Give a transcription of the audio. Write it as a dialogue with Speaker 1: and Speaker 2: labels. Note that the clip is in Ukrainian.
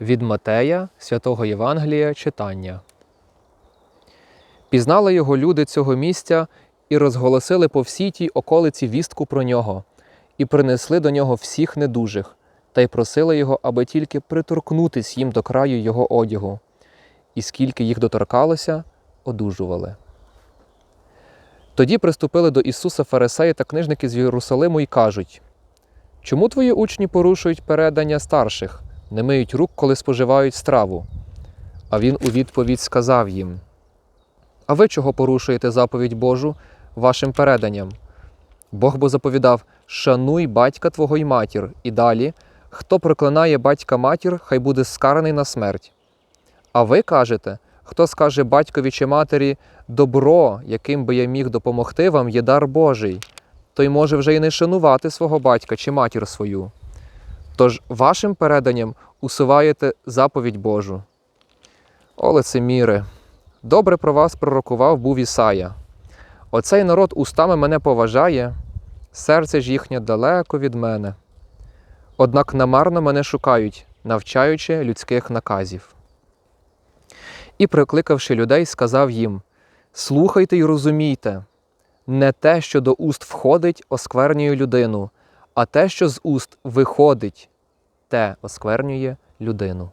Speaker 1: Від Матея, святого Євангелія читання. Пізнали його люди цього місця і розголосили по всій тій околиці вістку про нього, і принесли до нього всіх недужих, та й просили його, аби тільки приторкнутись їм до краю його одягу. І скільки їх доторкалося, одужували. Тоді приступили до Ісуса фарисеї та книжники з Єрусалиму і кажуть: Чому твої учні порушують передання старших, не миють рук, коли споживають страву? А він у відповідь сказав їм: А ви чого порушуєте заповідь Божу вашим переданням? Бог бо заповідав: Шануй батька твого й матір, і далі, хто проклинає батька матір, хай буде скараний на смерть. А ви кажете, хто скаже батькові чи матері, добро, яким би я міг допомогти вам, є дар Божий, той може вже й не шанувати свого батька чи матір свою. Тож вашим переданням усуваєте заповідь Божу. О, лицеміри! Добре про вас пророкував був Ісая. Оцей народ устами мене поважає, серце ж їхнє далеко від мене. Однак намарно мене шукають, навчаючи людських наказів. І, прикликавши людей, сказав їм: Слухайте й розумійте, не те, що до уст входить, осквернює людину, а те, що з уст виходить, те осквернює людину.